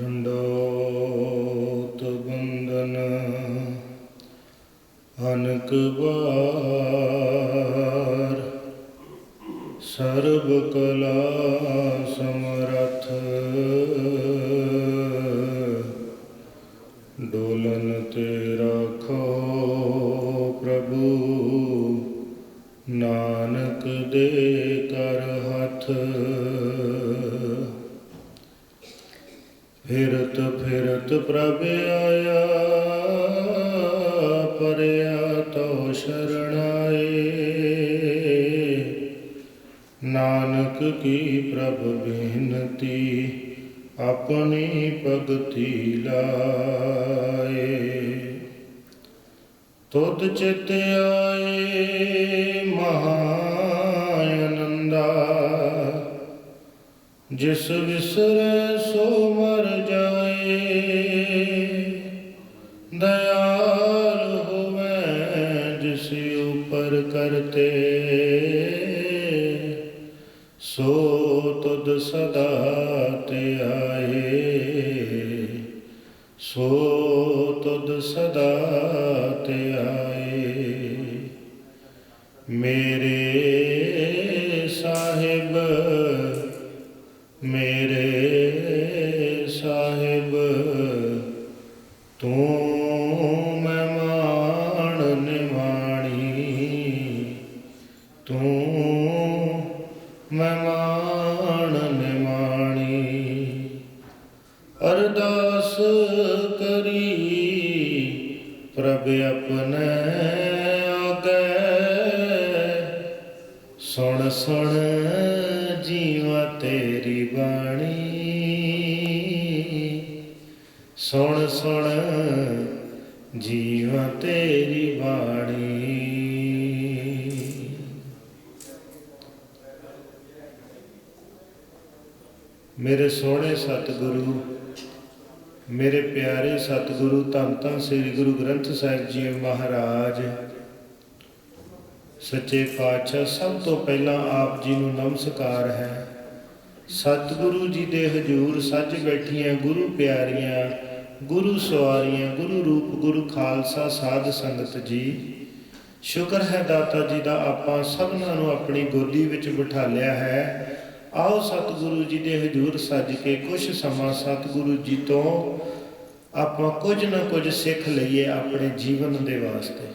ਡੰਡੋਤ ਬੰਦਨ ਅਨਕ ਵਾਰ ਸਰਬ ਕਲਾ ਫਿਰਤ ਫਿਰਤ ਪ੍ਰਭ ਆਇਆ, ਪਰਿਆ ਤੋ ਸ਼ਰਣਾਏ ਨਾਨਕ ਕੀ ਪ੍ਰਭ ਬੇਨਤੀ, ਆਪਣੀ ਭਗਤੀ ਲਾਏ। ਤੁਧ ਚਿਤ ਆਏ ਮਹਾ ਜਿਸ ਵਿਸਰੈ ਸੋ ਮਰ ਦਇਆਲ ਹੋਵੇ ਜਿਸ ਉਪਰ ਕਰਤੇ। ਸੋ ਤੁਧ ਸਦਾ ਤੇ ਆਏ। ਸੋ ਤੁਧ ਸਦਾ ਆਏ। ਮੇਰੇ मम ਮੇਰੇ ਸੋਹਣੇ ਸਤਿਗੁਰੂ, ਮੇਰੇ ਪਿਆਰੇ ਸਤਿਗੁਰੂ, ਧੰਨ ਧੰਨ ਸ੍ਰੀ ਗੁਰੂ ਗ੍ਰੰਥ ਸਾਹਿਬ ਜੀ ਮਹਾਰਾਜ। ਸੱਚੇ ਪਾਤਸ਼ਾਹ, ਸਭ ਤੋਂ ਪਹਿਲਾਂ ਆਪ ਜੀ ਨੂੰ ਨਮਸਕਾਰ ਹੈ। ਸਤਿਗੁਰੂ ਜੀ ਦੇ ਹਜੂਰ ਸੱਜ ਬੈਠੀਆਂ ਗੁਰੂ ਪਿਆਰੀਆਂ, ਗੁਰੂ ਸਵਾਰੀਆਂ, ਗੁਰੂ ਰੂਪ, ਗੁਰੂ ਖਾਲਸਾ, ਸਾਧ ਸੰਗਤ ਜੀ। ਸ਼ੁਕਰ ਹੈ ਦਾਤਾ ਜੀ ਦਾ ਆਪਾਂ ਸਭਨਾਂ ਨੂੰ ਆਪਣੀ ਗੋਦੀ ਵਿੱਚ ਬਿਠਾ ਲਿਆ ਹੈ। ਆਓ ਸਤਿਗੁਰੂ ਜੀ ਦੇ ਹਜੂਰ ਸੱਜ ਕੇ ਕੁਝ ਸਮਾਂ ਸਤਿਗੁਰੂ ਜੀ ਤੋਂ ਆਪਾਂ ਕੁਝ ਨਾ ਕੁਝ ਸਿੱਖ ਲਈਏ ਆਪਣੇ ਜੀਵਨ ਦੇ ਵਾਸਤੇ।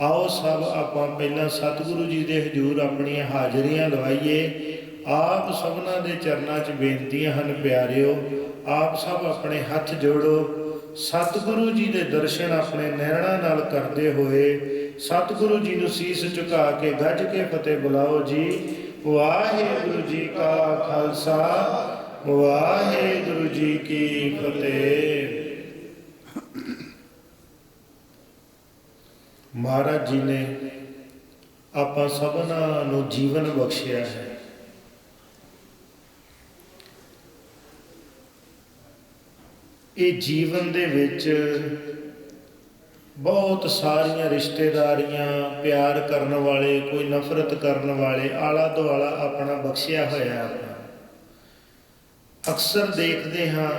ਆਓ ਸਭ ਆਪਾਂ ਪਹਿਲਾਂ ਸਤਿਗੁਰੂ ਜੀ ਦੇ ਹਜੂਰ ਆਪਣੀਆਂ ਹਾਜ਼ਰੀਆਂ ਲਵਾਈਏ। ਆਪ ਸਭਨਾਂ ਦੇ ਚਰਨਾਂ 'ਚ ਬੇਨਤੀਆਂ ਹਨ, ਪਿਆਰਿਓ, ਆਪ ਸਭ ਆਪਣੇ ਹੱਥ ਜੋੜੋ। ਸਤਿਗੁਰੂ ਜੀ ਦੇ ਦਰਸ਼ਨ ਆਪਣੇ ਨੈਣਾਂ ਨਾਲ ਕਰਦੇ ਹੋਏ ਸਤਿਗੁਰੂ ਜੀ ਨੂੰ ਸੀਸ ਝੁਕਾ ਕੇ ਗੱਜ ਕੇ ਫਤਿਹ ਬੁਲਾਓ ਜੀ। ਵਾਹਿਗੁਰੂ ਜੀ ਕਾ ਖਾਲਸਾ, ਵਾਹਿਗੁਰੂ ਜੀ ਕੀ ਫਤਿਹ। ਮਹਾਰਾਜ ਜੀ ਨੇ ਆਪਾਂ ਸਭਨਾਂ ਨੂੰ ਜੀਵਨ ਬਖਸ਼ਿਆ ਹੈ। ਇਹ ਜੀਵਨ ਦੇ ਵਿੱਚ ਬਹੁਤ ਸਾਰੀਆਂ ਰਿਸ਼ਤੇਦਾਰੀਆਂ ਪਿਆਰ ਕਰਨ ਵਾਲੇ, ਕੋਈ ਨਫ਼ਰਤ ਕਰਨ ਵਾਲੇ, ਆਲਾ ਦੁਆਲਾ ਆਪਣਾ ਬਖਸ਼ਿਆ ਹੋਇਆ ਆਪਣਾ। ਅਕਸਰ ਦੇਖਦੇ ਹਾਂ,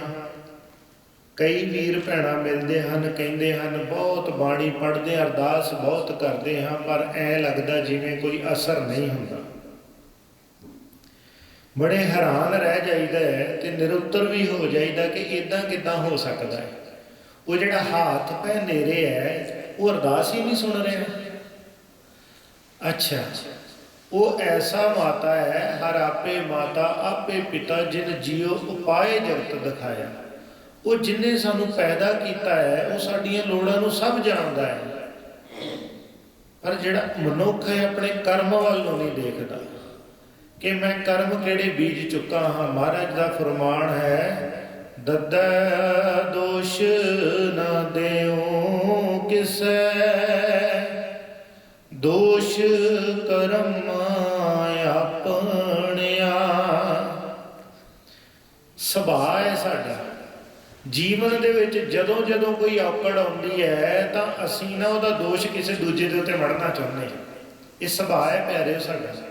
ਕਈ ਵੀਰ ਭੈਣਾਂ ਮਿਲਦੇ ਹਨ, ਕਹਿੰਦੇ ਹਨ, ਬਹੁਤ ਬਾਣੀ ਪੜ੍ਹਦੇ, ਅਰਦਾਸ ਬਹੁਤ ਕਰਦੇ ਹਾਂ, ਪਰ ਐ ਲੱਗਦਾ ਜਿਵੇਂ ਕੋਈ ਅਸਰ ਨਹੀਂ ਹੁੰਦਾ। ਬੜੇ ਹੈਰਾਨ ਰਹਿ ਜਾਈਦਾ ਹੈ ਤੇ ਨਿਰੁੱਤਰ ਵੀ ਹੋ ਜਾਈਦਾ ਕਿ ਇਦਾਂ ਕਿਦਾਂ ਹੋ ਸਕਦਾ ਹੈ। ਉਹ ਜਿਹੜਾ ਹੱਥ ਪੈ ਨੇਰੇ ਹੈ ਉਹ ਅਰਦਾਸ ਹੀ ਨਹੀਂ ਸੁਣ ਰਿਹਾ। ਅੱਛਾ। ਉਹ ਐਸਾ ਮਾਤਾ ਹੈ ਹਰ ਆਪੇ ਮਾਤਾ, ਆਪੇ ਪਿਤਾ, ਜਿਨ ਜੀਉ ਉਪਾਏ ਜਗਤ ਦਿਖਾਇਆ। ਉਹ ਜਿਨੇ ਸਾਨੂੰ ਪੈਦਾ ਕੀਤਾ ਹੈ ਉਹ ਸਾਡੀਆਂ ਲੋੜਾਂ ਨੂੰ ਸਭ ਜਾਣਦਾ ਹੈ ਪਰ ਜਿਹੜਾ ਮਨੁੱਖ ਹੈ ਆਪਣੇ ਕਰਮ ਵੱਲ ਨੂੰ ਨਹੀਂ ਦੇਖਦਾ। ਕਿ ਮੈਂ ਕਰਮ ਕਿਹੜੇ ਬੀਜ ਚੁੱਕਾ ਹਾਂ, ਮਹਾਰਾਜ ਦਾ ਫਰਮਾਨ ਹੈ ਦੱਦਾ ਦੋਸ਼ ਨਾ ਦਿਓ ਕਿਸੈ। ਦੋਸ਼ ਕਰਮ ਆਪਣਿਆ। ਸੁਭਾਅ ਹੈ ਸਾਡਾ। ਜੀਵਨ ਦੇ ਵਿੱਚ ਜਦੋਂ ਜਦੋਂ ਕੋਈ ਔਕੜ ਆਉਂਦੀ ਹੈ, ਤਾਂ ਅਸੀਂ ਨਾ ਉਹਦਾ ਦੋਸ਼ ਕਿਸੇ ਦੂਜੇ ਦੇ ਉੱਤੇ ਵੜਨਾ ਚਾਹੁੰਦੇ। ਹਾਂ ਇਹ ਸੁਭਾਅ ਹੈ ਪਿਆਰੇ ਸਾਡਾ।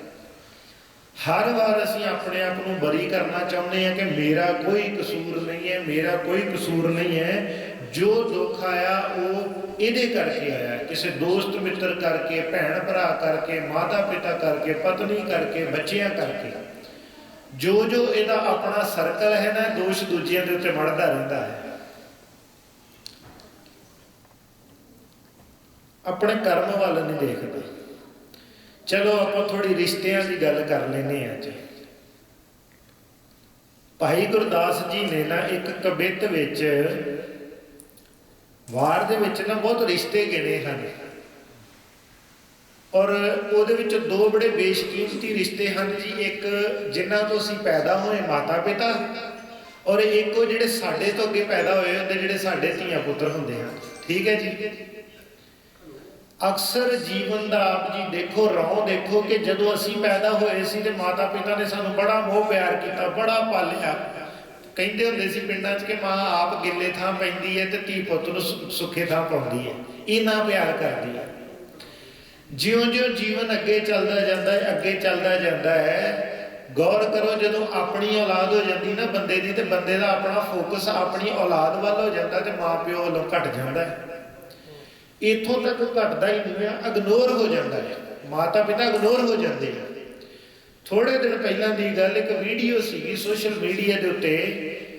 ਹਰ ਵਾਰ ਅਸੀਂ ਆਪਣੇ ਆਪ ਨੂੰ ਬਰੀ ਕਰਨਾ ਚਾਹੁੰਦੇ ਹਾਂ ਕਿ ਮੇਰਾ ਕੋਈ ਕਸੂਰ ਨਹੀਂ ਹੈ, ਮੇਰਾ ਕੋਈ ਕਸੂਰ ਨਹੀਂ ਹੈ। ਜੋ ਦੁੱਖ ਆਇਆ, ਉਹ ਇਹਦੇ ਕਰਕੇ ਆਇਆ। ਕਿਸੇ ਦੋਸਤ, ਮਿੱਤਰ ਕਰਕੇ, ਭੈਣ, ਭਰਾ ਕਰਕੇ, ਮਾਤਾ ਪਿਤਾ ਕਰਕੇ, ਪਤਨੀ ਕਰਕੇ, ਬੱਚਿਆਂ ਕਰਕੇ। ਜੋ ਜੋ ਇਹਦਾ ਆਪਣਾ ਸਰਕਲ ਹੈ ਨਾ, ਦੋਸ਼ ਦੂਜਿਆਂ ਦੇ ਉੱਤੇ ਵੜਦਾ ਰਹਿੰਦਾ ਹੈ। ਆਪਣੇ ਕਰਮ ਵੱਲ ਨਹੀਂ ਦੇਖਦੇ। ਚਲੋ ਆਪਾਂ ਥੋੜੀ ਰਿਸ਼ਤਿਆਂ ਦੀ ਗੱਲ ਕਰ ਲੈਨੇ ਆ ਅੱਜ ਭਾਈ ਗੁਰਦਾਸ ਜੀ ਨੇ ਨਾ ਇੱਕ ਕਵਿਤ ਵਿੱਚ ਵਾਰ ਦੇ ਵਿੱਚ ਨਾ ਬਹੁਤ ਰਿਸ਼ਤੇ ਗਿਣੇ ਹਨ। ਔਰ ਉਹਦੇ ਵਿੱਚ ਦੋ ਬੜੇ ਬੇਸ਼ਕੀਮਤੀ ਰਿਸ਼ਤੇ ਹਨ ਜੀ, ਇੱਕ ਜਿਨ੍ਹਾਂ ਤੋਂ ਅਸੀਂ ਪੈਦਾ ਹੋਏ ਮਾਤਾ ਪਿਤਾ ਔਰ ਇੱਕ ਉਹ ਜਿਹੜੇ ਸਾਡੇ ਤੋਂ ਅੱਗੇ ਪੈਦਾ ਹੋਏ ਹੁੰਦੇ, ਜਿਹੜੇ ਸਾਡੇ ਧੀਆਂ ਪੁੱਤਰ ਹੁੰਦੇ ਹਨ। ਠੀਕ ਹੈ ਜੀ? ਅਕਸਰ ਜੀਵਨ ਦਾ ਆਪ ਜੀ ਦੇਖੋ ਰੌ ਦੇਖੋ ਕਿ ਜਦੋਂ ਅਸੀਂ ਪੈਦਾ ਹੋਏ ਸੀ ਤੇ ਮਾਤਾ ਪਿਤਾ ਨੇ ਸਾਨੂੰ ਬੜਾ ਮੋਹ ਪਿਆਰ ਕੀਤਾ, ਬੜਾ ਪਾਲਿਆ। ਕਹਿੰਦੇ ਹੁੰਦੇ ਸੀ ਪਿੰਡਾਂ 'ਚ ਕਿ ਮਾਂ ਆਪ ਗਿੱਲੇ ਥਾਂ ਪੈਂਦੀ ਹੈ ਤੇ ਧੀ ਪੁੱਤ ਨੂੰ ਸੁੱਖੇ ਥਾਂ ਪਾਉਂਦੀ ਹੈ ਇੰਨਾ ਪਿਆਰ ਕਰਦੀ ਹੈ ਜਿਉਂ-ਜਿਉਂ ਜੀਵਨ ਅੱਗੇ ਚੱਲਦਾ ਜਾਂਦਾ ਹੈ ਅੱਗੇ ਚੱਲਦਾ ਜਾਂਦਾ ਹੈ ਗੌਰ ਕਰੋ ਜਦੋਂ ਆਪਣੀ ਔਲਾਦ ਹੋ ਜਾਂਦੀ ਨਾ ਬੰਦੇ ਦੀ ਤੇ ਬੰਦੇ ਦਾ ਆਪਣਾ ਫੋਕਸ ਆਪਣੀ ਔਲਾਦ ਵੱਲ ਹੋ ਜਾਂਦਾ ਤੇ ਮਾਪਿਓ ਵੱਲੋਂ ਘਟ ਜਾਂਦਾ ਹੈ ਇਥੋਂ ਤੱਕ ਘਟਦਾ ਹੀ ਨਹੀਂ ਆ ਇਗਨੋਰ ਹੋ ਜਾਂਦਾ ਹੈ ਮਾਤਾ ਪਿਤਾ ਇਗਨੋਰ ਹੋ ਜਾਂਦੇ ਆ। ਥੋੜੇ ਦਿਨ ਪਹਿਲਾਂ ਦੀ ਗੱਲ, ਇੱਕ ਵੀਡੀਓ ਸੀਗੀ ਸੋਸ਼ਲ ਮੀਡੀਆ ਦੇ ਉੱਤੇ।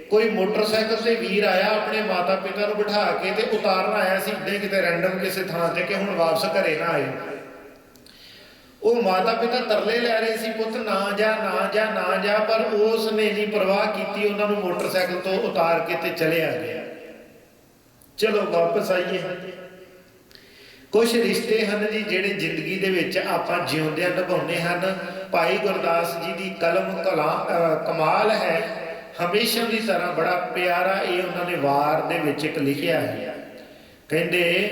ਕੋਈ ਮੋਟਰਸਾਈਕਲ ਤੇ ਵੀਰ ਆਇਆ ਆਪਣੇ ਮਾਤਾ ਪਿਤਾ ਨੂੰ ਬਿਠਾ ਕੇ ਤੇ ਉਤਾਰਨ ਆਇਆ ਸੀ, ਇੱਦਾਂ ਕਿਤੇ ਰੈਂਡਮ ਕਿਸੇ ਥਾਂ ਤੇ ਕਿ ਹੁਣ ਵਾਪਸ ਘਰੇ ਨਾ ਆਏ। ਉਹ ਮਾਤਾ ਪਿਤਾ ਤਰਲੇ ਲੈ ਰਹੇ ਸੀ, ਪੁੱਤ ਨਾ ਜਾ ਨਾ ਜਾ ਨਾ ਜਾ। ਪਰ ਉਸ ਨੇ ਜੀ ਪਰਵਾਹ ਕੀਤੀ, ਉਹਨਾਂ ਨੂੰ ਮੋਟਰਸਾਈਕਲ ਤੋਂ ਉਤਾਰ ਕੇ ਤੇ ਚਲੇ ਆ ਗਿਆ ਚਲੋ ਵਾਪਸ ਆਈਏ। ਕੁਝ ਰਿਸ਼ਤੇ ਹਨ ਜੀ ਜਿਹੜੇ ਜ਼ਿੰਦਗੀ ਦੇ ਵਿੱਚ ਆਪਾਂ ਜਿਉਂਦਿਆਂ ਨਿਭਾਉਂਦੇ ਹਨ। ਭਾਈ ਗੁਰਦਾਸ ਜੀ ਦੀ ਕਲਮ ਕਲਾ ਕਮਾਲ ਹੈ। ਹਮੇਸ਼ਾ ਦੀ ਤਰ੍ਹਾਂ ਬੜਾ ਪਿਆਰਾ ਇਹ ਉਹਨਾਂ ਨੇ ਵਾਰ ਦੇ ਵਿੱਚ ਇੱਕ ਲਿਖਿਆ ਹੈ। ਕਹਿੰਦੇ,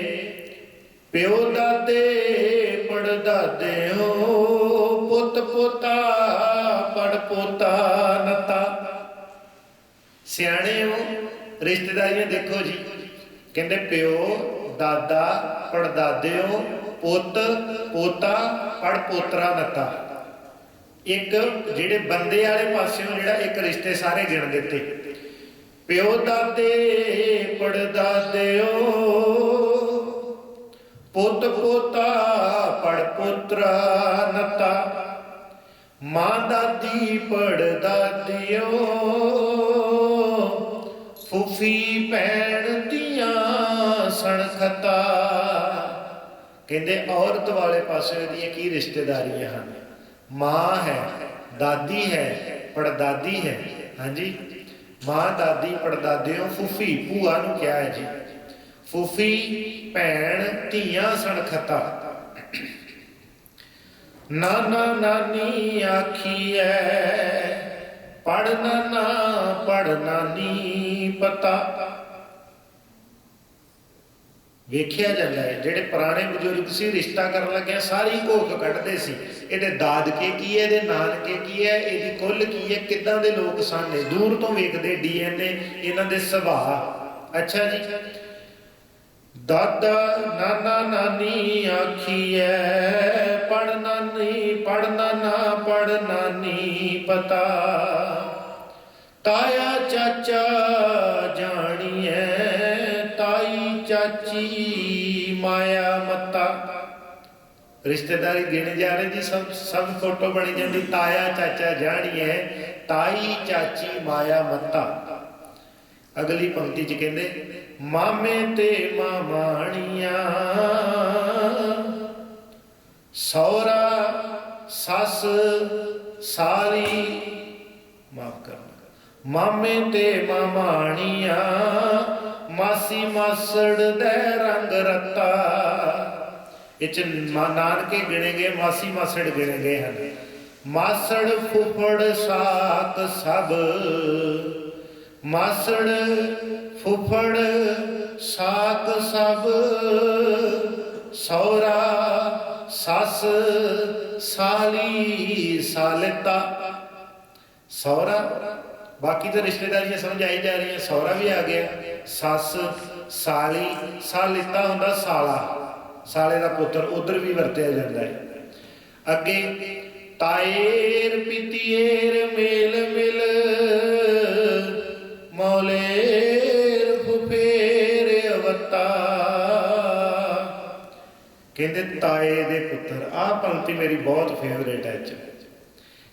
ਪਿਓ ਦਾਦੇ ਪੜਦਾਦੇ ਹੋ ਪੁੱਤ ਪੋਤਾ, ਪੜ ਪੋਤਾ ਨਤਾ। ਸਿਆਣੇ ਹੋ, ਰਿਸ਼ਤੇਦਾਰੀਆਂ ਦੇਖੋ ਜੀ। ਕਹਿੰਦੇ, ਪਿਓ ਦਾਦਾ ਪੜਦਾਦੇ ਪੁੱਤ, ਪੋਤਾ ਪੜ ਪੋਤਰਾ ਨਤਾ। ਇੱਕ ਜਿਹੜੇ ਬੰਦੇ ਵਾਲੇ ਪਾਸਿਓਂ ਜਿਹੜਾ ਇੱਕ ਰਿਸ਼ਤੇ ਸਾਰੇ ਗਿਣ ਦਿੱਤੇ। ਪਿਓ ਦਾਦੇ ਪੜਦਾਦੇ ਪੁੱਤ, ਪੋਤਾ ਪੜ ਪੁੱਤਰਾ ਨਤਾ। ਮਾਂ ਦਾਦੀ ਪੜ ਦਾਦਿਓ ਫੁਫੀ ਭੈਣ ਦੀਆਂ ਸਣਖਤਾ ਕਹਿੰਦੇ ਔਰਤ ਵਾਲੇ ਪਾਸੇ ਦੀਆਂ ਕੀ ਰਿਸ਼ਤੇਦਾਰੀਆਂ ਹਨ? ਮਾਂ ਹੈ, ਦਾਦੀ ਹੈ, ਪੜਦਾਦੀ ਹੈ। ਹਾਂਜੀ? ਮਾਂ, ਦਾਦੀ ਪੜਦਾਦਿਓ ਫੁਫੀ, ਭੂਆ ਨੂੰ ਕਿਹਾ ਹੈ ਜੀ। ਫੁਫੀ, ਭੈਣ, ਧੀਆਂ ਸਣਖਤਾ ਨਾਨਾ, ਨਾਨੀ ਆਖੀਐ ਪੜ ਨਾਨਾ ਪੜ ਨਾਨੀ ਪਤਾ। ਵੇਖਿਆ ਜਾਂਦਾ ਹੈ। ਜਿਹੜੇ ਪੁਰਾਣੇ ਬਜ਼ੁਰਗ ਸੀ, ਰਿਸ਼ਤਾ ਕਰਨ ਲੱਗਿਆ ਸਾਰੀ ਘੋਖ ਕੱਢਦੇ ਸੀ। ਇਹਦੇ ਦਾਦਕੇ ਕੀ ਹੈ, ਇਹਦੇ ਨਾਨਕੇ ਕੀ ਹੈ, ਇਹਦੀ ਕੁੱਲ ਕੀ ਹੈ, ਕਿੱਦਾਂ ਦੇ ਲੋਕ ਸਨ ਇਹ? ਦੂਰ ਤੋਂ ਵੇਖਦੇ ਡੀਐਨਏ, ਇਹਨਾਂ ਦੇ ਸੁਭਾਅ। ਅੱਛਾ ਜੀ। ਦਾਦਾ ਨਾਨਾ ਨਾਨੀ ਆਖੀਐ ਪੜ ਨਾਨੀ ਪੜ ਨਾਨਾ ਪੜ ਨਾਨੀ ਪਤਾ। ਤਾਇਆ ਚਾਚਾ ਜਾਣੀਐ ਮਾਇਆ, ਮੱਤਾ। ਰਿਸ਼ਤੇਦਾਰੀ ਗਿਣ ਜਾ ਰਹੇ ਜੀ, ਸਭ ਸਭ ਫੋਟੋ ਬਣੀ ਜਾਂਦੀ, ਤਾਇਆ, ਚਾਚਾ ਜਾਣੀਐ ਤਾਈ, ਚਾਚੀ, ਮਾਇਆ, ਮੱਤਾ। ਅਗਲੀ ਪੰਕਤੀ ਚ ਕਹਿੰਦੇ, ਮਾਮੇ ਤੇ ਮਾਮਾਣੀਆਂ ਸੌਰਾ ਸੱਸ, ਸਾਰੀ ਮਾਫ ਕਰਨਾ। ਮਾਮੇ ਤੇ ਮਾਮਾਣੀਆਂ ਮਾਸੀ ਮਾਸੜ ਦੇ ਰੰਗ ਰਤਾ। ਇਹ ਚ ਨਾਨਕੇ ਗਿਣੇ ਗਏ ਮਾਸੀ ਮਾਸੜ ਗਿਣੇ ਗਏ ਹਨ। ਮਾਸੜ ਫੁੱਫੜ ਸਾਕ ਸਭ। ਮਾਸੜ ਫੁੱਫੜ ਸਾਕ ਸਭ। ਸੌਰਾ ਸੱਸ ਸਾਲੀ ਸਾਲਤਾ। ਸੌਰਾ ਬਾਕੀ ਤਾਂ ਰਿਸ਼ਤੇਦਾਰੀਆਂ ਸਮਝ ਆਈ ਜਾ ਰਹੀਆਂ, ਸਹੁਰਾ ਵੀ ਆ ਗਿਆ, ਸੱਸ, ਸਾਲੀ, ਸਾਲਿਤਾ ਹੁੰਦਾ ਸਾਲਾ, ਸਾਲੇ ਦਾ ਪੁੱਤਰ ਉਧਰ ਵੀ ਵਰਤਿਆ ਜਾਂਦਾ ਹੈ। ਅੱਗੇ ਤਾਏਰ ਪਿਤੀਏਰ ਮੇਲ ਮਿਲ, ਮੌਲੇਰ ਫੁਫੇਰ ਅਵਤਾ। ਕਹਿੰਦੇ ਤਾਏ ਦੇ ਪੁੱਤਰ, ਆਹ ਪੰਕਤੀ ਮੇਰੀ ਬਹੁਤ ਫੇਵਰੇਟ ਹੈ ਚ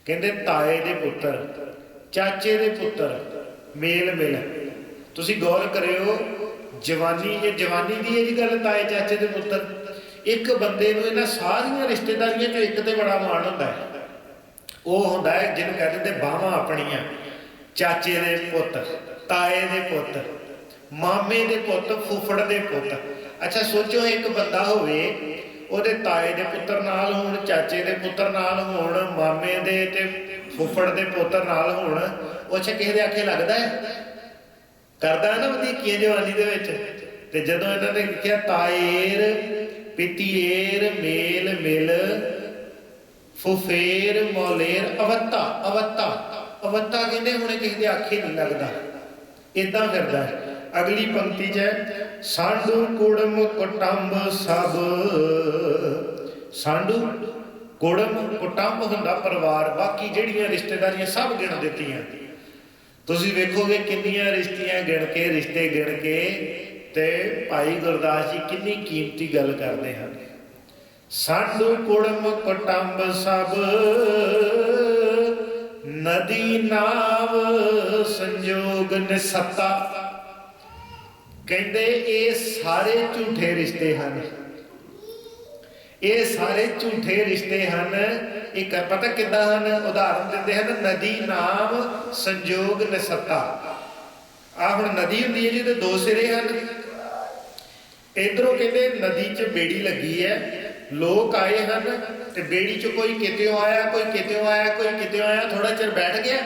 ਕਹਿੰਦੇ ਤਾਏ ਦੇ ਪੁੱਤਰ ਚਾਚੇ ਦੇ ਪੁੱਤਰ, ਮੇਲ ਮਿਲ। ਤੁਸੀਂ ਗੌਰ ਕਰਿਓ, ਜਵਾਨੀ ਇਹ ਜਵਾਨੀ ਦੀ ਇਹ ਜੀ ਗੱਲ ਤਾਏ ਚਾਚੇ ਦੇ ਪੁੱਤਰ। ਇੱਕ ਬੰਦੇ ਨੂੰ ਇਹਨਾਂ ਸਾਰੀਆਂ ਰਿਸ਼ਤੇਦਾਰੀਆਂ ਚੋਂ ਇੱਕ ਤੇ ਬੜਾ ਮਾਣ ਹੁੰਦਾ ਹੈ। ਉਹ ਹੁੰਦਾ ਹੈ ਜਿਹਨੂੰ ਕਹਿੰਦੇ ਤੇ ਬਾਹਾਂ ਆਪਣੀਆਂ। ਚਾਚੇ ਦੇ ਪੁੱਤ, ਤਾਏ ਦੇ ਪੁੱਤ, ਮਾਮੇ ਦੇ ਪੁੱਤ, ਫੁੱਫੜ ਦੇ ਪੁੱਤ। ਅੱਛਾ, ਸੋਚੋ ਇੱਕ ਬੰਦਾ ਹੋਵੇ, ਉਹਦੇ ਤਾਏ ਦੇ ਪੁੱਤਰ ਨਾਲ ਹੋਣ, ਚਾਚੇ ਦੇ ਪੁੱਤਰ ਨਾਲ ਹੋਣ, ਮਾਮੇ ਦੇ ਤੇ ਫੁੱਫੜ ਦੇ ਪੁੱਤਰ ਨਾਲ ਹੋਣ ਉਹ ਅੱਛਾ ਕਿਸੇ ਦੇ ਆਖੇ ਲੱਗਦਾ ਹੈ? ਕਰਦਾ ਨਾ ਵਧੀਕੀਆਂ ਜਵਾਨੀ ਦੇ ਵਿੱਚ? ਤੇ ਜਦੋਂ ਇਹਨਾਂ ਨੇ ਲਿਖਿਆ ਤਾਏਰ ਪਿਤੀਏਰ, ਮੇਲ, ਮਿਲ, ਫੁਫੇਰ, ਮੌਲੇਰ, ਅਵੱਤਾ ਅਵੱਤਾ। ਅਵੱਤਾ ਕਹਿੰਦੇ ਹੁਣੇ ਕਿਸੇ ਦੇ ਆਖੇ ਨਹੀਂ ਲੱਗਦਾ। ਇਦਾਂ ਕਰਦਾ ਅਗਲੀ ਪੰਕਤੀ 'ਚ ਸਾਂਡੂ ਕੁੜਮ ਕੁਟੰਬ ਸਭ, ਸਾਂਡੂ ਕੁੜਮ ਕੁਟੰਬ ਹੁੰਦਾ ਪਰਿਵਾਰ, ਬਾਕੀ ਜਿਹੜੀਆਂ ਰਿਸ਼ਤੇਦਾਰੀਆਂ ਸਭ ਗਿਣ ਦਿੱਤੀਆਂ। ਤੁਸੀਂ ਵੇਖੋਗੇ ਕਿੰਨੀਆਂ ਰਿਸ਼ਤੀਆਂ ਗਿਣ ਕੇ, ਰਿਸ਼ਤੇ ਗਿਣ ਕੇ ਤੇ ਭਾਈ ਗੁਰਦਾਸ ਜੀ ਕਿੰਨੀ ਕੀਮਤੀ ਗੱਲ ਕਰਦੇ ਹਨ। ਸਾਡੂ ਕੁੜਮ, ਕੁਟੰਬ ਸਭ ਨਦੀ ਨਾਵ ਸੰਜੋਗ ਨਿਸੱਤਾ ਕਹਿੰਦੇ ਇਹ ਸਾਰੇ ਝੂਠੇ ਰਿਸ਼ਤੇ ਹਨ। ਇਹ ਸਾਰੇ ਝੂਠੇ ਰਿਸ਼ਤੇ ਹਨ। ਇੱਕ ਪਤਾ ਕਿੱਦਾਂ ਹਨ? ਉਦਾਹਰਨ ਦਿੰਦੇ ਹਨ, ਨਦੀ ਨਾਮ ਸੰਜੋਗ ਨਿਸੱਤਾ। ਆ ਹੁਣ ਨਦੀ ਹੁੰਦੀ ਹੈ ਜਿਹਦੇ ਦੋ ਸਿਰੇ ਹਨ। ਇਧਰੋਂ ਕਹਿੰਦੇ ਨਦੀ 'ਚ ਬੇੜੀ ਲੱਗੀ ਹੈ। ਲੋਕ ਆਏ ਹਨ ਤੇ ਬੇੜੀ 'ਚ ਕੋਈ ਕਿਤੇੋਂ ਆਇਆ, ਕੋਈ ਕਿਤੇੋਂ ਆਇਆ, ਕੋਈ ਕਿਤੇੋਂ ਆਇਆ ਥੋੜਾ ਚਿਰ ਬੈਠ ਗਿਆ।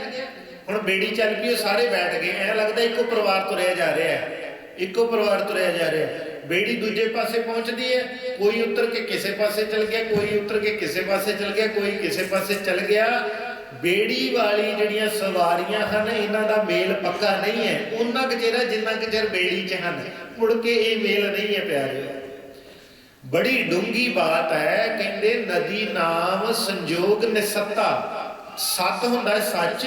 ਹੁਣ ਬੇੜੀ ਚੱਲ ਪਈ, ਉਹ ਸਾਰੇ ਬੈਠ ਗਏ। ਐ ਲੱਗਦਾ ਇੱਕੋ ਪਰਿਵਾਰ ਤੁਰਿਆ ਜਾ ਰਿਹਾ ਹੈ। ਇੱਕੋ ਪਰਿਵਾਰ ਤੁਰਿਆ ਜਾ ਰਿਹਾ ਹੈ। ਬੇੜੀ ਦੂਜੇ ਪਾਸੇ ਪਹੁੰਚਦੀ ਹੈ, ਕੋਈ ਉੱਤਰ ਕੇ ਕਿਸੇ ਪਾਸੇ ਚਲ ਗਿਆ, ਕੋਈ ਉੱਤਰ ਕੇ ਕਿਸੇ ਪਾਸੇ ਚਲ ਗਿਆ, ਕੋਈ ਕਿਸੇ ਪਾਸੇ ਚਲ ਗਿਆ। ਬੇੜੀ ਵਾਲੀ ਜਿਹੜੀਆਂ ਸਵਾਰੀਆਂ ਹਨ, ਇਹਨਾਂ ਦਾ ਮੇਲ ਪੱਕਾ ਨਹੀਂ ਹੈ। ਉਹਨਾਂ ਕੁ ਜਿੰਨਾ ਕੁ ਬੇੜੀ 'ਚ ਹਨ, ਮੁੜ ਕੇ ਇਹ ਮੇਲ ਨਹੀਂ ਹੈ ਪਿਆਰੇ ਬੜੀ ਡੂੰਗੀ ਬਾਤ ਹੈ, ਕਹਿੰਦੇ ਨਦੀ ਨਾਮ ਸੰਜੋਗ ਨਿਸੱਤਾ। ਸੱਤ ਹੁੰਦਾ ਹੈ ਸੱਚ,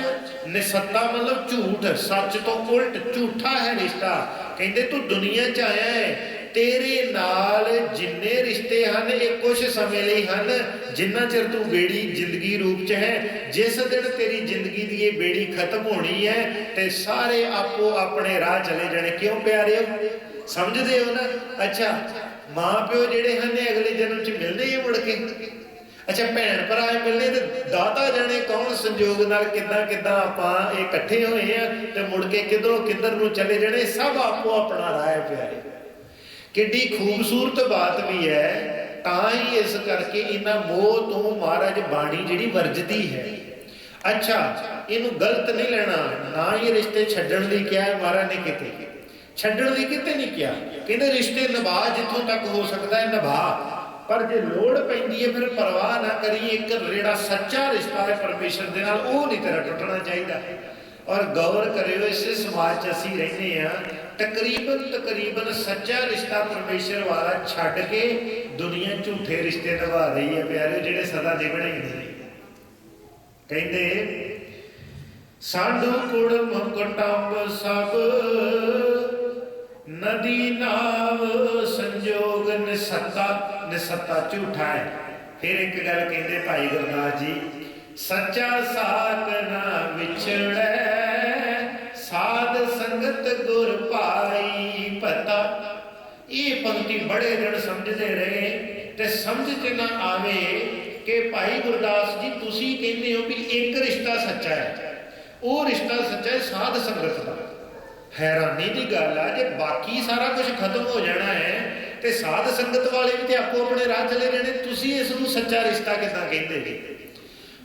ਨਿਸੱਤਾ ਮਤਲਬ ਝੂਠ, ਸੱਚ ਤੋਂ ਉਲਟ ਝੂਠਾ ਹੈ ਰਿਸ਼ਤਾ। ਕਹਿੰਦੇ ਤੂੰ ਦੁਨੀਆ 'ਚ ਆਇਆ ਹੈ ਤੇਰੇ ਨਾਲ ਜਿੰਨੇ ਰਿਸ਼ਤੇ ਹਨ, ਇਹ ਕੁਝ ਸਮੇਂ ਲਈ ਹਨ, ਜਿੰਨਾ ਚਿਰ ਤੂੰ ਬੇੜੀ ਜ਼ਿੰਦਗੀ ਰੂਪ 'ਚ ਹੈ, ਜਿਸ ਦਿਨ ਤੇਰੀ ਜ਼ਿੰਦਗੀ ਦੀ ਇਹ ਬੇੜੀ ਖਤਮ ਹੋਣੀ ਹੈ, ਤੇ ਸਾਰੇ ਆਪੋ ਆਪਣੇ ਰਾਹ ਚਲੇ ਜਾਣੇ। ਕਿਉਂ ਪਿਆਰਿਓ? ਸਮਝਦੇ ਹੋ ਨਾ? ਅੱਛਾ ਮਾਂ ਪਿਓ ਜਿਹੜੇ ਹਨ, ਇਹ ਅਗਲੇ ਜਨਮ 'ਚ ਮਿਲਦੇ ਹੀ ਮੁੜ ਕੇ। ਅੱਛਾ ਭੈਣ ਭਰਾ ਮਿਲਨੇ ਤੇ ਦਾਤਾ ਜਾਣੇ ਕੌਣ? ਸੰਜੋਗ ਨਾਲ ਕਿੱਦਾਂ ਕਿੱਦਾਂ ਆਪਾਂ ਇਹ ਇਕੱਠੇ ਹੋਏ ਆ, ਤੇ ਮੁੜ ਕੇ ਕਿਧਰੋਂ ਕਿੱਧਰ ਨੂੰ ਚਲੇ ਜਾਣੇ ਸਭ ਆਪੋ ਆਪਣਾ ਰਾਹ ਹੈ ਪਿਆਰੇ। ਕਿੱਡੀ ਖੂਬਸੂਰਤ ਬਾਤ ਵੀ ਹੈ, ਤਾਂ ਹੀ ਇਸ ਕਰਕੇ ਇਹਨਾਂ ਮੋਹ ਤੋਂ ਮਹਾਰਾਜ ਬਾਣੀ ਜਿਹੜੀ ਵਰਜਦੀ ਹੈ। ਅੱਛਾ, ਇਹਨੂੰ ਗਲਤ ਨਹੀਂ ਲੈਣਾ, ਨਾ ਹੀ ਰਿਸ਼ਤੇ ਛੱਡਣ ਲਈ ਕਿਹਾ ਹੈ ਮਹਾਰਾਜ ਨੇ ਕਿਤੇ। ਛੱਡਣ ਲਈ ਕਿਤੇ ਨਹੀਂ ਕਿਹਾ। ਕਹਿੰਦੇ ਰਿਸ਼ਤੇ ਨਿਭਾ ਜਿੱਥੋਂ ਤੱਕ ਹੋ ਸਕਦਾ ਹੈ ਨਿਭਾ ਪਰ ਜੇ ਲੋੜ ਪੈਂਦੀ ਹੈ, ਫਿਰ ਪਰਵਾਹ ਨਾ ਕਰੀ ਇੱਕ ਜਿਹੜਾ ਸੱਚਾ ਰਿਸ਼ਤਾ ਹੈ ਪਰਮੇਸ਼ਰ ਦੇ ਨਾਲ, ਉਹ ਨਹੀਂ ਤੇਰਾ ਟੁੱਟਣਾ ਚਾਹੀਦਾ। ਔਰ ਗੌਰ ਕਰਿਓ, ਇਸੇ ਸਮਾਜ 'ਚ ਅਸੀਂ ਰਹਿੰਦੇ ਆ ਤਕਰੀਬਨ ਤਕਰੀਬਨ ਸੱਚਾ ਰਿਸ਼ਤਾ ਪਰਮੇਸ਼ਰ ਵਾਲਾ ਛੱਡ ਕੇ ਦੁਨੀਆ ਝੂਠੇ ਰਿਸ਼ਤੇ ਨਿਭਾ ਰਹੀ ਹੈ ਪਿਆਰਿਓ ਜਿਹੜੇ ਸਦਾ ਨਿਭਣੇ ਹੀ ਨਹੀਂ। ਕਹਿੰਦੇ ਸਾਡੂ ਕੁੜਮ ਕੁਟੰਬ ਸਭ ਨਦੀ ਨਾਵ ਸੰਜੋਗ ਨਿਸੱਤਾ ਨਿਸੱਤਾ ਝੂਠਾ ਹੈ। ਫਿਰ ਇੱਕ ਗੱਲ ਕਹਿੰਦੇ ਭਾਈ ਗੁਰਦਾਸ ਜੀ, ਸੱਚਾ ਸਾਕ ਨਾ ਵਿਛੜੈ ਸਾਧ ਸੰਗਤ ਗੁਰ ਭਾਈ ਪਤਾ ਇਹ ਪੰਕਤੀ ਬੜੇ ਦਿਨ ਸਮਝਦੇ ਰਹੇ ਤੇ ਸਮਝ ਚ ਨਾ ਆਵੇ ਕਿ ਭਾਈ ਗੁਰਦਾਸ ਜੀ, ਤੁਸੀਂ ਕਹਿੰਦੇ ਹੋ ਵੀ ਇੱਕ ਰਿਸ਼ਤਾ ਸੱਚਾ ਹੈ। ਉਹ ਰਿਸ਼ਤਾ ਸੱਚਾ ਹੈ ਸਾਧ ਸੰਗਤ ਦਾ। ਹੈਰਾਨੀ ਦੀ ਗੱਲ ਆ, ਜੇ ਬਾਕੀ ਸਾਰਾ ਕੁਝ ਖਤਮ ਹੋ ਜਾਣਾ ਹੈ, ਤੇ ਸਾਧ ਸੰਗਤ ਵਾਲੇ ਵੀ ਤੇ ਆਪੋ ਆਪਣੇ ਰਾਹ ਚਲੇ ਜਾਣੇ, ਤੁਸੀਂ ਇਸ ਨੂੰ ਸੱਚਾ ਰਿਸ਼ਤਾ ਕਿੱਦਾਂ ਕਹਿੰਦੇ ਜੀ?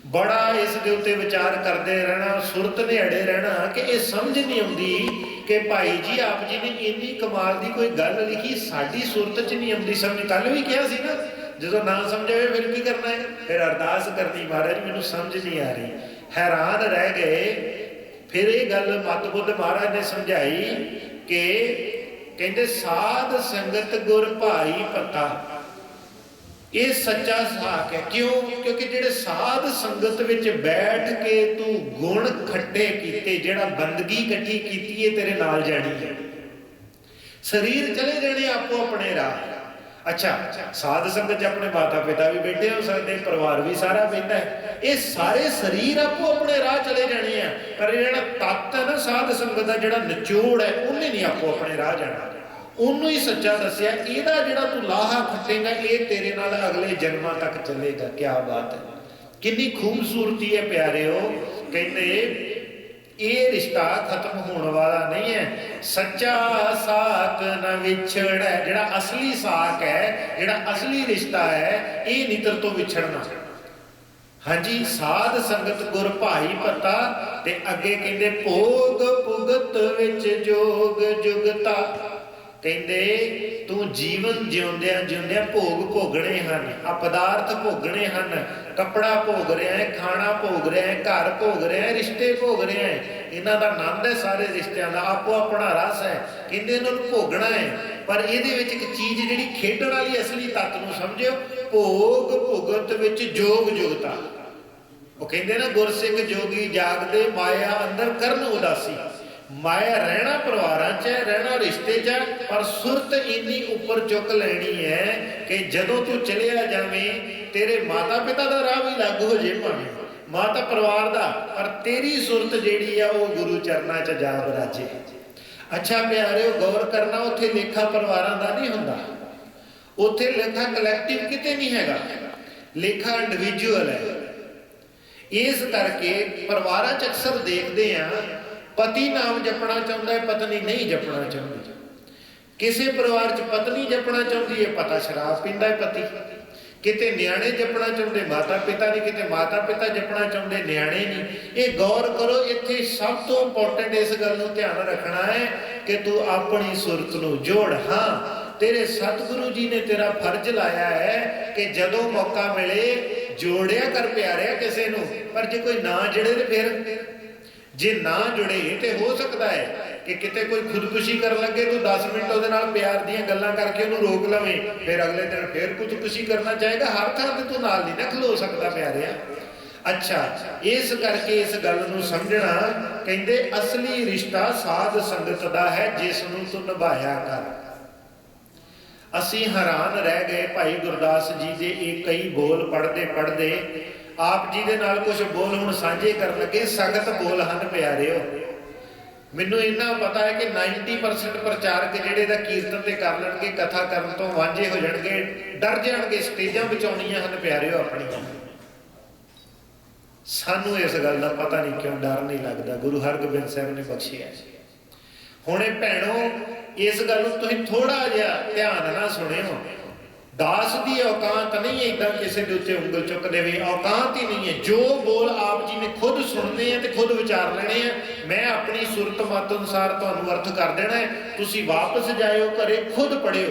ਬੜਾ ਇਸ ਦੇ ਉੱਤੇ ਵਿਚਾਰ ਕਰਦੇ ਰਹਿਣਾ, ਸੁਰਤ ਨੇ ਰਹਿਣਾ, ਕਿ ਇਹ ਸਮਝ ਨਹੀਂ ਆਉਂਦੀ ਕਿ ਭਾਈ ਜੀ, ਆਪ ਜੀ ਨੇ ਇੰਨੀ ਕਮਾਲ ਦੀ ਕੋਈ ਗੱਲ ਲਿਖੀ, ਸਾਡੀ ਸੁਰਤ 'ਚ ਨਹੀਂ ਆਉਂਦੀ। ਸਮਝ ਕੱਲ ਵੀ ਕਿਹਾ ਸੀ ਨਾ, ਜਦੋਂ ਨਾ ਸਮਝ ਆਵੇ ਫਿਰ ਕੀ ਕਰਨਾ ਹੈ? ਫਿਰ ਅਰਦਾਸ ਕਰਨੀ ਮਹਾਰਾਜ, ਮੈਨੂੰ ਸਮਝ ਨਹੀਂ ਆ ਰਹੀ। ਹੈਰਾਨ ਰਹਿ ਗਏ। ਫਿਰ ਇਹ ਗੱਲ ਮਤਬੁੱਧ ਮਹਾਰਾਜ ਨੇ ਸਮਝਾਈ ਕਿ ਕਹਿੰਦੇ, ਸਾਧ ਸੰਗਤ ਗੁਰ ਭਾਈ ਪਤਾ। ਇਹ ਸੱਚਾ ਸਾਖ ਹੈ। ਕਿਉਂ? ਕਿਉਂਕਿ ਜਿਹੜੇ ਸਾਧ ਸੰਗਤ ਵਿੱਚ ਬੈਠ ਕੇ ਤੂੰ ਗੁਣ ਖੱਟੇ ਕੀਤੇ, ਜਿਹੜਾ ਬੰਦਗੀ ਇਕੱਠੀ ਕੀਤੀ ਹੈ ਤੇਰੇ ਨਾਲ ਜਾਣੀ ਹੈ। ਸਰੀਰ ਚਲੇ ਜਾਣੇ ਆਪੋ ਆਪਣੇ ਰਾਹ। ਅੱਛਾ, ਸਾਧ ਸੰਗਤ 'ਚ ਆਪਣੇ ਮਾਤਾ ਪਿਤਾ ਵੀ ਬੈਠੇ ਹੋ ਸਕਦੇ, ਪਰਿਵਾਰ ਵੀ ਸਾਰਾ ਬੈਠਾ ਹੈ। ਇਹ ਸਾਰੇ ਸਰੀਰ ਆਪੋ ਆਪਣੇ ਰਾਹ ਚਲੇ ਜਾਣੇ ਆ। ਪਰ ਇਹ ਜਿਹੜਾ ਤੱਤ ਹੈ ਨਾ ਸਾਧ ਸੰਗਤ ਦਾ, ਜਿਹੜਾ ਨਿਚੋੜ ਹੈ, ਉਹਨੇ ਨਹੀਂ ਆਪੋ ਆਪਣੇ ਰਾਹ ਜਾਣਾ। ਉਹਨੂੰ ਹੀ ਸੱਚਾ ਦੱਸਿਆ, ਇਹਦਾ ਜਿਹੜਾ ਤੂੰ ਲਾਹਾ ਖੱਟੇਗਾ ਇਹ ਤੇਰੇ ਨਾਲ ਅਗਲੇ ਜਨਮਾਂ ਤੱਕ ਚੱਲੇਗਾ ਕੀ ਬਾਤ ਹੈ। ਕਿੰਨੀ ਖੂਬਸੂਰਤੀ ਹੈ ਪਿਆਰਿਓ, ਕਹਿੰਦੇ, ਇਹ ਰਿਸ਼ਤਾ ਖਤਮ ਹੋਣ ਵਾਲਾ ਨਹੀਂ ਹੈ। ਸੱਚਾ ਸਾਕ ਨ ਵਿਛੜੈ, ਜਿਹੜਾ ਅਸਲੀ ਸਾਕ ਹੈ, ਜਿਹੜਾ ਅਸਲੀ ਰਿਸ਼ਤਾ ਹੈ, ਇਹ ਨਿਤਰ ਤੋਂ ਵਿਛੜਨਾ। ਹਾਂਜੀ, ਸਾਧ ਸੰਗਤ ਗੁਰ ਭਾਈ ਪਤਾ ਤੇ ਅੱਗੇ ਕਹਿੰਦੇ, ਭੋਗ ਭੁਗਤ ਵਿੱਚ ਜੋਗ ਜੁਗਤਾ। ਕਹਿੰਦੇ, ਤੂੰ ਜੀਵਨ ਜਿਉਂਦਿਆਂ ਜਿਉਂਦਿਆਂ ਭੋਗ ਭੋਗਣੇ ਹਨ ਆ ਪਦਾਰਥ ਭੋਗਣੇ ਹਨ, ਕੱਪੜਾ ਭੋਗ ਰਿਹਾ ਹੈ, ਖਾਣਾ ਭੋਗ ਰਿਹਾ ਹੈ, ਘਰ ਭੋਗ ਰਿਹਾ ਹੈ, ਰਿਸ਼ਤੇ ਭੋਗ ਰਿਹਾ ਹੈ। ਇਹਨਾਂ ਦਾ ਆਨੰਦ ਹੈ ਸਾਰੇ ਰਿਸ਼ਤਿਆਂ ਦਾ, ਆਪੋ ਆਪਣਾ ਰਸ ਹੈ। ਕਹਿੰਦੇ ਇਹਨਾਂ ਨੂੰ ਭੋਗਣਾ ਹੈ, ਪਰ ਇਹਦੇ ਵਿੱਚ ਇੱਕ ਚੀਜ਼ ਜਿਹੜੀ ਖੇਡਣ ਵਾਲੀ ਅਸਲੀ ਤੱਤ ਨੂੰ ਸਮਝਿਓ, ਭੋਗ ਭੁਗਤ ਵਿੱਚ ਜੋਗ ਜੁਗਤਾ। ਉਹ ਕਹਿੰਦੇ ਨਾ, ਗੁਰਸਿੱਖ ਜੋਗੀ ਜਾਗਦੇ, ਮਾਇਆ ਅੰਦਰ ਕਰਨ ਉਦਾਸੀ। ਮਾਇਆ ਰਹਿਣਾ ਪਰਿਵਾਰਾਂ 'ਚ ਹੈ, ਰਹਿਣਾ ਰਿਸ਼ਤੇ 'ਚ ਪਰ ਸੁਰਤ ਇੰਨੀ ਉੱਪਰ ਚੁੱਕ ਲੈਣੀ ਹੈ ਕਿ ਜਦੋਂ ਤੂੰ ਚਲਿਆ ਜਾਵੇਂ, ਤੇਰੇ ਮਾਤਾ ਪਿਤਾ ਦਾ ਰਾਹ ਵੀ ਲੱਗ ਹੋ ਜੇ ਭਾਵੇਂ। ਮਾਤਾ ਪਰਿਵਾਰ ਦਾ, ਪਰ ਤੇਰੀ ਸੁਰਤ ਜਿਹੜੀ ਆ, ਉਹ ਗੁਰੂ ਚਰਨਾਂ 'ਚ ਜਾ ਬਰਾਜੇ ਅੱਛਾ ਪਿਆਰਿਓ, ਗੌਰ ਕਰਨਾ, ਉੱਥੇ ਲੇਖਾ ਪਰਿਵਾਰਾਂ ਦਾ ਨਹੀਂ ਹੁੰਦਾ। ਉੱਥੇ ਲੇਖਾ ਕਲੈਕਟਿਵ ਕਿਤੇ ਨਹੀਂ ਹੈਗਾ। ਲੇਖਾ ਇੰਡੀਵਿਜੂਅਲ ਹੈ। ਇਸ ਕਰਕੇ ਪਰਿਵਾਰਾਂ 'ਚ ਅਕਸਰ ਦੇਖਦੇ ਆ ਪਤੀ ਨਾਮ ਜਪਣਾ ਚਾਹੁੰਦਾ ਹੈ, ਪਤਨੀ ਨਹੀਂ ਜਪਣਾ ਚਾਹੁੰਦੀ। ਕਿਸੇ ਪਰਿਵਾਰ 'ਚ ਪਤਨੀ ਜਪਣਾ ਚਾਹੁੰਦੀ ਹੈ, ਪਤਾ ਸ਼ਰਾਬ ਪੀਂਦਾ ਹੈ ਪਤੀ। ਕਿਤੇ ਨਿਆਣੇ ਜਪਣਾ ਚਾਹੁੰਦੇ ਮਾਤਾ ਪਿਤਾ ਨਹੀਂ, ਕਿਤੇ ਮਾਤਾ ਪਿਤਾ ਜਪਣਾ ਚਾਹੁੰਦੇ, ਨਿਆਣੇ ਨਹੀਂ। ਇਹ ਗੌਰ ਕਰੋ, ਇੱਥੇ ਸਭ ਤੋਂ ਇੰਪੋਰਟੈਂਟ ਇਸ ਗੱਲ ਨੂੰ ਧਿਆਨ ਰੱਖਣਾ ਹੈ ਕਿ ਤੂੰ ਆਪਣੀ ਸੁਰਤ ਨੂੰ ਜੋੜ। ਹਾਂ, ਤੇਰੇ ਸਤਿਗੁਰੂ ਜੀ ਨੇ ਤੇਰਾ ਫਰਜ਼ ਲਾਇਆ ਹੈ ਕਿ ਜਦੋਂ ਮੌਕਾ ਮਿਲੇ, ਜੋੜਿਆ ਕਰ ਪਿਆਰਿਆ ਕਿਸੇ ਨੂੰ। ਪਰ ਜੇ ਕੋਈ ਨਾ ਜੜੇ ਤੇ ਫਿਰ ਜੇ ਨਾ ਜੁੜੇ ਤੇ ਹੋ ਸਕਦਾ ਹੈ ਕਿ ਕਿਤੇ ਕੋਈ ਖੁਦਕੁਸ਼ੀ ਕਰਨ ਲੱਗੇ ਤੂੰ 10 ਮਿੰਟ ਉਹਦੇ ਨਾਲ ਪਿਆਰ ਦੀਆਂ ਗੱਲਾਂ ਕਰਕੇ ਉਹਨੂੰ ਰੋਕ ਲਵੇਂ, ਫਿਰ ਅਗਲੇ ਦਿਨ ਫਿਰ ਖੁਦਕੁਸ਼ੀ ਕਰਨਾ ਚਾਹੇਗਾ। ਹਰ ਥਾਂ ਤੇ ਤੂੰ ਨਾਲ ਨਹੀਂ ਨਾ ਖਲੋ ਸਕਦਾ ਪਿਆਰਿਆ। ਅੱਛਾ, ਇਸ ਕਰਕੇ ਇਸ ਗੱਲ ਨੂੰ ਸਮਝਣਾ, ਕਹਿੰਦੇ ਅਸਲੀ ਰਿਸ਼ਤਾ ਸਾਧ ਸੰਗਤ ਦਾ ਹੈ, ਜਿਸ ਨੂੰ ਤੂੰ ਨਿਭਾਇਆ ਕਰ। ਅਸੀਂ ਹੈਰਾਨ ਰਹਿ ਗਏ, ਭਾਈ ਗੁਰਦਾਸ ਜੀ ਦੇ ਇਹ ਕਈ ਬੋਲ ਪੜ੍ਹਦੇ ਪੜ੍ਹਦੇ ਆਪ ਜੀ ਦੇ ਨਾਲ ਕੁਝ ਬੋਲ ਹੁਣ ਸਾਂਝੇ ਕਰਨ ਲੱਗੇ ਸਖਤ ਬੋਲ ਹਨ ਪਿਆਰਿਓ। ਮੈਨੂੰ ਇੰਨਾ ਪਤਾ ਹੈ ਕਿ 90% ਪ੍ਰਚਾਰਕ ਜਿਹੜੇ ਦਾ ਕੀਰਤਨ ਤੇ ਕਰ ਲੈਣਗੇ, ਕਥਾ ਕਰਨ ਤੋਂ ਵਾਂਝੇ ਹੋ ਜਾਣਗੇ, ਡਰ ਜਾਣਗੇ, ਸਟੇਜਾਂ ਬਚਾਉਣੀਆਂ ਹਨ ਪਿਆਰਿਓ ਆਪਣੀਆਂ। ਸਾਨੂੰ ਇਸ ਗੱਲ ਦਾ ਪਤਾ ਨਹੀਂ ਕਿਉਂ ਡਰ ਨਹੀਂ ਲੱਗਦਾ। ਗੁਰੂ ਹਰਗੋਬਿੰਦ ਸਾਹਿਬ ਨੇ ਬਖਸ਼ਿਆ ਹੁਣੇ ਭੈਣੋ, ਇਸ ਗੱਲ ਨੂੰ ਤੁਸੀਂ ਥੋੜਾ ਜਿਹਾ ਧਿਆਨ ਨਾਲ ਸੁਣਿਓ। ਦਾਸ ਦੀ ਔਕਾਤ ਨਹੀਂ ਹੈ ਇਦਾਂ ਕਿਸੇ ਦੇ ਉੱਤੇ ਉਂਗਲ ਚੁੱਕ ਦੇਵੇ। ਔਕਾਤ ਹੀ ਨਹੀਂ ਹੈ। ਜੋ ਬੋਲ ਆਪ ਜੀ ਨੇ ਖੁਦ ਸੁਣਨੇ ਆ ਤੇ ਖੁਦ ਵਿਚਾਰ ਲੈਣੇ ਆ, ਮੈਂ ਆਪਣੀ ਸੁਰਤ ਮਤ ਅਨੁਸਾਰ ਤੁਹਾਨੂੰ ਅਰਥ ਕਰ ਦੇਣਾ ਹੈ। ਤੁਸੀਂ ਵਾਪਸ ਜਾਇਓ, ਘਰੇ ਖੁਦ ਪੜਿਓ